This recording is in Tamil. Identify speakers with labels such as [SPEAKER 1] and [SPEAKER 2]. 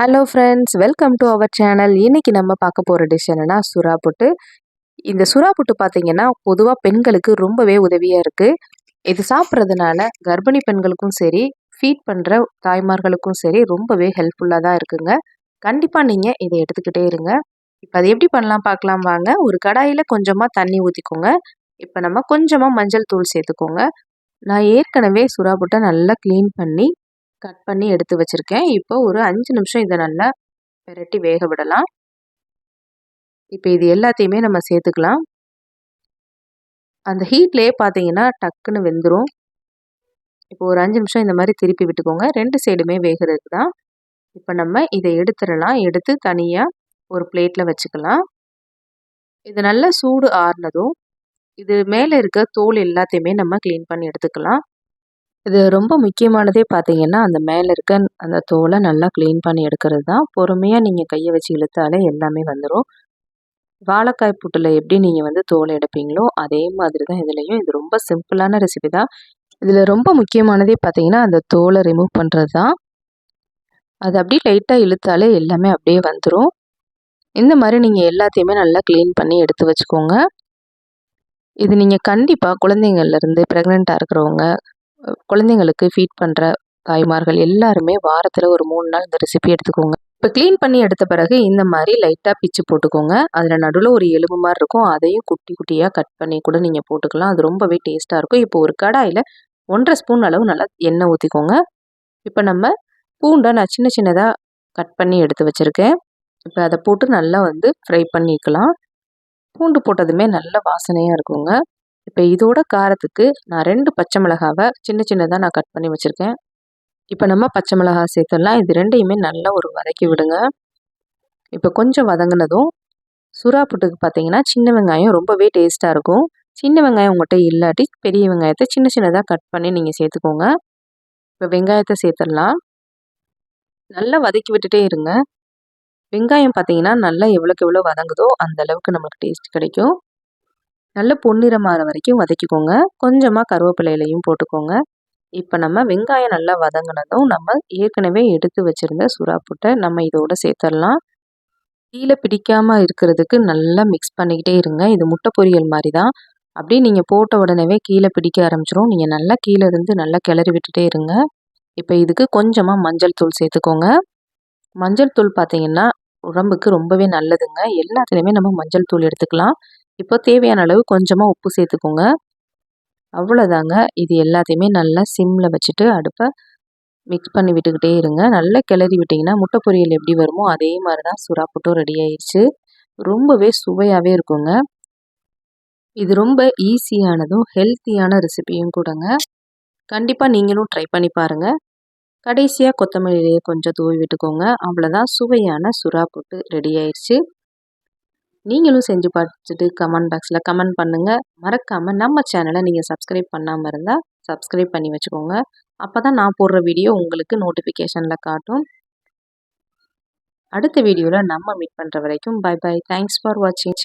[SPEAKER 1] Hello friends welcome to our channel இன்றைக்கி நம்ம பார்க்க போகிற டிஷ் என்னென்னா சுறா புட்டு. இந்த சுறா புட்டு பார்த்திங்கன்னா பொதுவாக பெண்களுக்கு ரொம்பவே உதவியாக இருக்குது இது சாப்பிட்றதுனால கர்ப்பிணி பெண்களுக்கும் சரி ஃபீட் பண்ணுற தாய்மார்களுக்கும் சரி ரொம்பவே ஹெல்ப்ஃபுல்லாக தான் இருக்குங்க. கண்டிப்பாக நீங்கள் இதை எடுத்துக்கிட்டே இருங்க. இப்போ அதை எப்படி பண்ணலாம் பார்க்கலாம் வாங்க. ஒரு கடாயில் கொஞ்சமாக தண்ணி ஊற்றிக்கோங்க இப்போ நம்ம கொஞ்சமாக மஞ்சள் தூள் சேர்த்துக்கோங்க. நான் ஏற்கனவே சுறா புட்டை நல்லா க்ளீன் பண்ணி கட் பண்ணி எடுத்து வச்சுருக்கேன். இப்போ ஒரு அஞ்சு நிமிஷம் இதை நல்லா பெரட்டி வேக விடலாம். இப்போ இது எல்லாத்தையுமே நம்ம சேர்த்துக்கலாம். அந்த ஹீட்லேயே பார்த்தீங்கன்னா டக்குன்னு வெந்துடும் இப்போ ஒரு அஞ்சு நிமிஷம் இந்த மாதிரி திருப்பி விட்டுக்கோங்க. ரெண்டு சைடுமே வேகிறதுக்கு தான் இப்போ நம்ம இதை எடுத்துடலாம். எடுத்து தனியாக ஒரு பிளேட்டில் வச்சுக்கலாம். இது நல்லா சூடு ஆறுனதும் இது மேலே இருக்க தோல் எல்லாத்தையுமே நம்ம க்ளீன் பண்ணி எடுத்துக்கலாம். இது ரொம்ப முக்கியமானதே பார்த்தீங்கன்னா அந்த மேலே இருக்க அந்த தோலை நல்லா க்ளீன் பண்ணி எடுக்கிறது தான். பொறுமையாக நீங்கள் கையை வச்சு இழுத்தாலே எல்லாமே வந்துடும் வாழைக்காய் புட்டில் எப்படி நீங்கள் வந்து தோலை எடுப்பீங்களோ அதே மாதிரி தான் இதுலேயும். இது ரொம்ப சிம்பிளான ரெசிபி தான். இதில் ரொம்ப முக்கியமானதே பார்த்தீங்கன்னா அந்த தோலை ரிமூவ் பண்ணுறது தான். அது அப்படியே லைட்டாக இழுத்தாலே எல்லாமே அப்படியே வந்துடும் இந்த மாதிரி நீங்கள் எல்லாத்தையுமே நல்லா க்ளீன் பண்ணி எடுத்து வச்சுக்கோங்க. இது நீங்கள் கண்டிப்பாக குழந்தைங்கள்லேருந்து ப்ரெக்னெண்ட்டாக இருக்கிறவங்க குழந்தைங்களுக்கு ஃபீட் பண்ணுற தாய்மார்கள் எல்லாருமே வாரத்தில் ஒரு மூணு நாள் இந்த ரெசிபி எடுத்துக்கோங்க. இப்போ க்ளீன் பண்ணி எடுத்த பிறகு இந்த மாதிரி லைட்டாக பிச்சு போட்டுக்கோங்க. அதில் நடுவில் ஒரு எலும்பு மாதிரி இருக்கும். அதையும் குட்டி குட்டியாக கட் பண்ணி கூட நீங்கள் போட்டுக்கலாம். அது ரொம்பவே டேஸ்ட்டாக இருக்கும். இப்போ ஒரு கடாயில் ஒன்றரை ஸ்பூன் அளவு நல்லா எண்ணெய் ஊற்றிக்கோங்க இப்போ நம்ம பூண்டை நான் சின்ன சின்னதாக கட் பண்ணி எடுத்து வச்சுருக்கேன். இப்போ அதை போட்டு நல்லா வந்து ஃப்ரை பண்ணிக்கலாம். பூண்டு போட்டதுமே நல்ல வாசனையாக இருக்குங்க. இப்போ இதோட காரத்துக்கு நான் ரெண்டு பச்சை மிளகாவை சின்ன சின்னதாக நான் கட் பண்ணி வச்சுருக்கேன். இப்போ நம்ம பச்சை மிளகா சேர்த்துடலாம். இது ரெண்டையுமே நல்லா ஒரு வதக்கி விடுங்க. இப்போ கொஞ்சம் வதங்கினதும் சுறா புட்டுக்கு பார்த்தீங்கன்னா சின்ன வெங்காயம் ரொம்பவே டேஸ்ட்டாக இருக்கும். சின்ன வெங்காயம் உங்கள்கிட்ட இல்லாட்டி பெரிய வெங்காயத்தை சின்ன சின்னதாக கட் பண்ணி நீங்கள் சேர்த்துக்கோங்க. இப்போ வெங்காயத்தை சேர்த்துடலாம். நல்லா வதக்கி விட்டுட்டே இருங்க. வெங்காயம் பார்த்தீங்கன்னா நல்லா எவ்வளோக்கு எவ்வளோ வதங்குதோ அந்த அளவுக்கு நமக்கு டேஸ்ட் கிடைக்கும். நல்ல பொன்னிறம் ஆகிற வரைக்கும் வதக்கிக்கோங்க. கொஞ்சமாக கருவேப்பிலையிலையும் போட்டுக்கோங்க. இப்போ நம்ம வெங்காயம் நல்லா வதங்கினதும் நம்ம ஏற்கனவே எடுத்து வச்சுருந்த சுறா புட்டை நம்ம இதோட சேர்த்துடலாம் கீழே பிடிக்காமல் இருக்கிறதுக்கு நல்லா மிக்ஸ் பண்ணிக்கிட்டே இருங்க. இது முட்டை பொரியல் மாதிரி தான் அப்படியே நீங்கள் போட்ட உடனே கீழே பிடிக்க ஆரம்பிச்சிரும். நீங்கள் நல்லா கீழே இருந்து நல்லா கிளறி விட்டுட்டே இருங்க. இப்போ இதுக்கு கொஞ்சமாக மஞ்சள் தூள் சேர்த்துக்கோங்க. மஞ்சள் தூள் பார்த்தீங்கன்னா உடம்புக்கு ரொம்பவே நல்லதுங்க. எல்லாத்துலேயுமே நம்ம மஞ்சள் தூள் எடுத்துக்கலாம். இப்போ தேவையான அளவு கொஞ்சமாக உப்பு சேர்த்துக்கோங்க. அவ்வளோதாங்க இது எல்லாத்தையுமே நல்லா சிம்மில் வச்சுட்டு அடுப்பை மிக்ஸ் பண்ணி விட்டுக்கிட்டே இருங்க. நல்லா கிளறி விட்டிங்கன்னா முட்டை பொரியல் எப்படி வருமோ அதே மாதிரி தான் சுறா புட்டும் ரெடி ஆயிடுச்சு ரொம்பவே சுவையாகவே இருக்குங்க. இது ரொம்ப ஈஸியானதும் ஹெல்த்தியான ரெசிபியும் கூடங்க. கண்டிப்பாக நீங்களும் ட்ரை பண்ணி பாருங்கள் கடைசியாக கொத்தமல்லியிலேயே கொஞ்சம் தூவி விட்டுக்கோங்க. அவ்வளோதான் சுவையான சுறா புட்டு ரெடி ஆயிடுச்சு நீங்களும் செஞ்சு பார்த்துட்டு கமெண்ட் பாக்ஸில் கமெண்ட் பண்ணுங்கள் மறக்காமல் நம்ம சேனலை நீங்கள் சப்ஸ்கிரைப் பண்ணாமல் இருந்தால் சப்ஸ்கிரைப் பண்ணி வச்சுக்கோங்க. அப்போ தான் நான் போடுற வீடியோ உங்களுக்கு நோட்டிஃபிகேஷனில் காட்டும். அடுத்த வீடியோவில் நம்ம மீட் பண்ணுற வரைக்கும் பை பை தேங்க்ஸ் ஃபார் வாட்சிங்